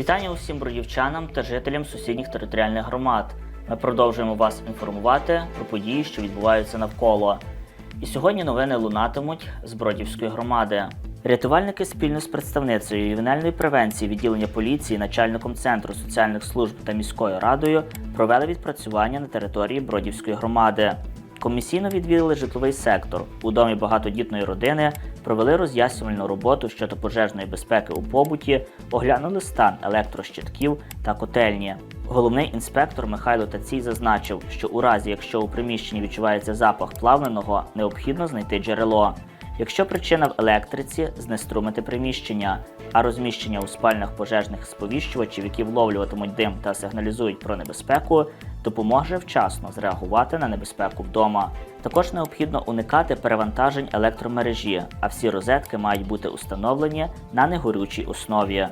Вітання усім бродівчанам та жителям сусідніх територіальних громад. Ми продовжуємо вас інформувати про події, що відбуваються навколо. І сьогодні новини лунатимуть з Бродівської громади. Рятувальники спільно з представницею ювенальної превенції відділення поліції, начальником центру соціальних служб та міською радою провели відпрацювання на території Бродівської громади. Комісійно відвідали житловий сектор. У домі багатодітної родини провели роз'яснювальну роботу щодо пожежної безпеки у побуті, оглянули стан електрощитків та котельні. Головний інспектор Михайло Тацій зазначив, що у разі, якщо у приміщенні відчувається запах плавленого, необхідно знайти джерело. Якщо причина в електриці, знеструмити приміщення, а розміщення у спальнях пожежних сповіщувачів, які вловлюватимуть дим та сигналізують про небезпеку, допоможе вчасно зреагувати на небезпеку вдома. Також необхідно уникати перевантажень електромережі, а всі розетки мають бути установлені на негорючій основі.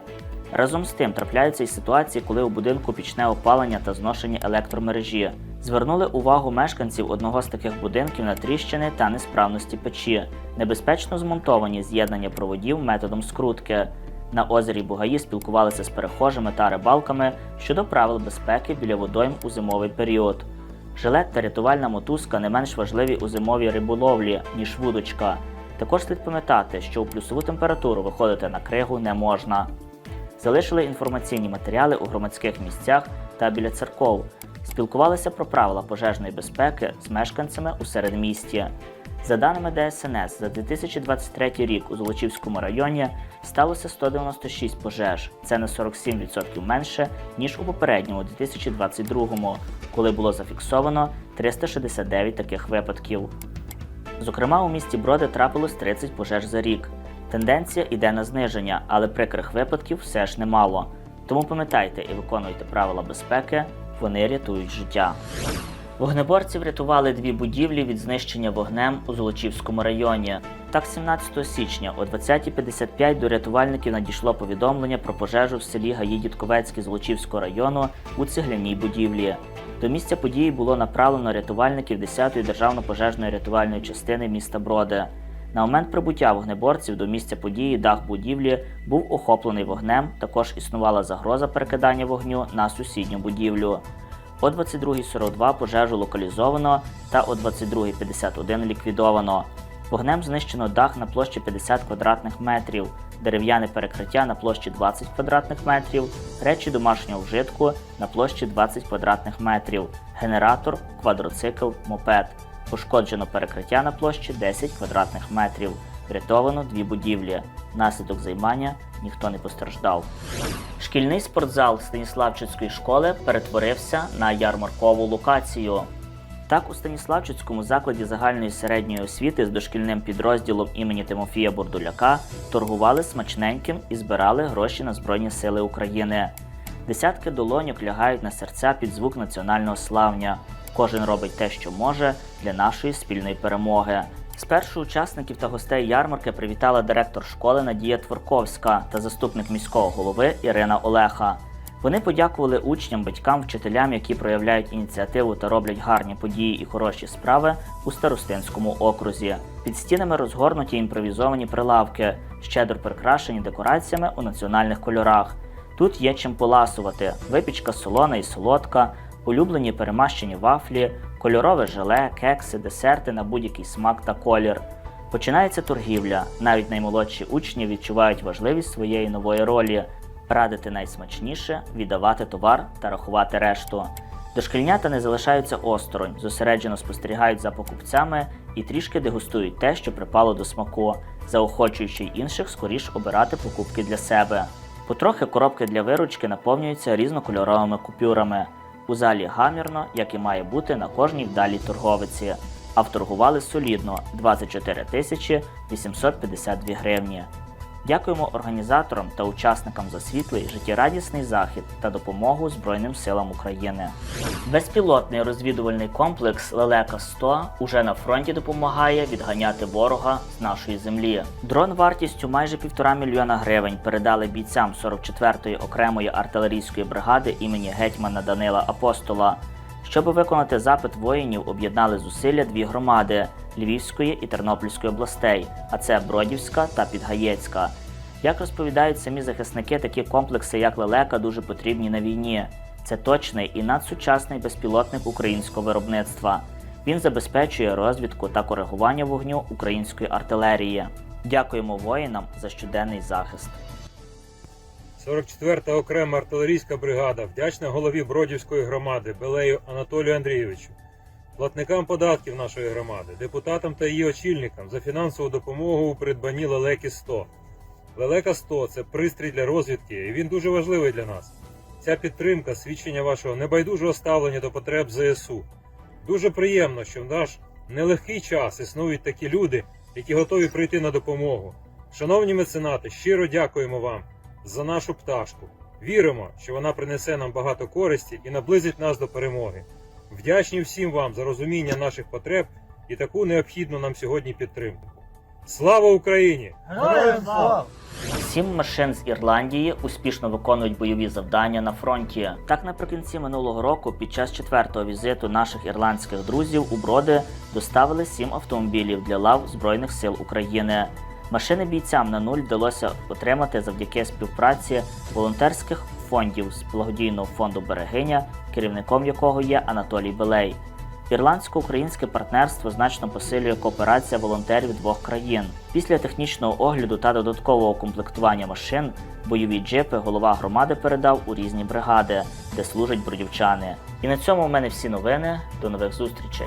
Разом з тим трапляються й ситуації, коли у будинку пічне опалення та зношення електромережі. Звернули увагу мешканців одного з таких будинків на тріщини та несправності печі, небезпечно змонтовані з'єднання проводів методом скрутки. На озері Бугаї спілкувалися з перехожими та рибалками щодо правил безпеки біля водойм у зимовий період. Жилет та рятувальна мотузка не менш важливі у зимовій риболовлі, ніж вудочка. Також слід пам'ятати, що у плюсову температуру виходити на кригу не можна. Залишили інформаційні матеріали у громадських місцях та біля церков. Спілкувалися про правила пожежної безпеки з мешканцями у середмісті. За даними ДСНС, за 2023 рік у Золочівському районі сталося 196 пожеж. Це на 47% менше, ніж у попередньому 2022-му, коли було зафіксовано 369 таких випадків. Зокрема, у місті Броди трапилось 30 пожеж за рік. Тенденція йде на зниження, але прикрих випадків все ж немало. Тому пам'ятайте і виконуйте правила безпеки, вони рятують життя. Вогнеборці врятували дві будівлі від знищення вогнем у Золочівському районі. Так, 17 січня о 20.55 до рятувальників надійшло повідомлення про пожежу в селі Гаї Дідковецьке Золочівського району у цегляній будівлі. До місця події було направлено рятувальників 10-ї державно-пожежної рятувальної частини міста Броди. На момент прибуття вогнеборців до місця події дах будівлі був охоплений вогнем. Також існувала загроза перекидання вогню на сусідню будівлю. О 22.42 пожежу локалізовано та о 22.51 ліквідовано. Вогнем знищено дах на площі 50 квадратних метрів, дерев'яне перекриття на площі 20 квадратних метрів, речі домашнього вжитку на площі 20 квадратних метрів, генератор, квадроцикл, мопед. Пошкоджено перекриття на площі 10 квадратних метрів. Врятовано дві будівлі. Внаслідок займання ніхто не постраждав. Шкільний спортзал Станіславчицької школи перетворився на ярмаркову локацію. Так, у Станіславчицькому закладі загальної середньої освіти з дошкільним підрозділом імені Тимофія Бурдуляка торгували смачненьким і збирали гроші на Збройні Сили України. Десятки долоньок лягають на серця під звук національного славня. Кожен робить те, що може для нашої спільної перемоги. Спершу учасників та гостей ярмарки привітала директор школи Надія Творковська та заступник міського голови Ірина Олеха. Вони подякували учням, батькам, вчителям, які проявляють ініціативу та роблять гарні події і хороші справи у старостинському окрузі. Під стінами розгорнуті імпровізовані прилавки, щедро прикрашені декораціями у національних кольорах. Тут є чим поласувати: випічка солона і солодка, улюблені перемащені вафлі, кольорове желе, кекси, десерти на будь-який смак та колір. Починається торгівля. Навіть наймолодші учні відчувають важливість своєї нової ролі радити найсмачніше, віддавати товар та рахувати решту. Дошкільнята не залишаються осторонь, зосереджено спостерігають за покупцями і трішки дегустують те, що припало до смаку, заохочуючи інших скоріш обирати покупки для себе. Потрохи коробки для виручки наповнюються різнокольоровими купюрами. У залі гамірно, як і має бути на кожній вдалій торговиці. А вторгували солідно 24 тисячі 852 гривні. Дякуємо організаторам та учасникам за світлий життєрадісний захід та допомогу Збройним силам України. Безпілотний розвідувальний комплекс Лелека 100 уже на фронті допомагає відганяти ворога з нашої землі. Дрон вартістю майже півтора мільйона гривень передали бійцям 44-ї окремої артилерійської бригади імені гетьмана Данила Апостола. Щоб виконати запит воїнів, об'єднали зусилля дві громади Львівської і Тернопільської областей, а це Бродівська та Підгаєцька. Як розповідають самі захисники, такі комплекси, як лелека, дуже потрібні на війні. Це точний і надсучасний безпілотник українського виробництва. Він забезпечує розвідку та коригування вогню української артилерії. Дякуємо воїнам за щоденний захист. 44-та окрема артилерійська бригада вдячна голові Бродівської громади Белею Анатолію Андрійовичу, платникам податків нашої громади, депутатам та її очільникам за фінансову допомогу у придбанні лелеки 100. Лелека 100 це пристрій для розвідки, і він дуже важливий для нас. Ця підтримка свідчення вашого небайдужого ставлення до потреб ЗСУ. Дуже приємно, що в наш нелегкий час існують такі люди, які готові прийти на допомогу. Шановні меценати, щиро дякуємо вам за нашу пташку. Віримо, що вона принесе нам багато користі і наблизить нас до перемоги. Вдячні всім вам за розуміння наших потреб і таку необхідну нам сьогодні підтримку. Слава Україні! Героям слава! Сім машин з Ірландії успішно виконують бойові завдання на фронті. Так, наприкінці минулого року, під час четвертого візиту наших ірландських друзів у Броди доставили сім автомобілів для лав Збройних сил України. Машини бійцям на нуль вдалося отримати завдяки співпраці волонтерських фондів з благодійного фонду Берегиня, керівником якого є Анатолій Белей. Ірландсько-українське партнерство значно посилює кооперація волонтерів двох країн. Після технічного огляду та додаткового комплектування машин бойові джипи голова громади передав у різні бригади, де служать бродівчани. І на цьому в мене всі новини. До нових зустрічей.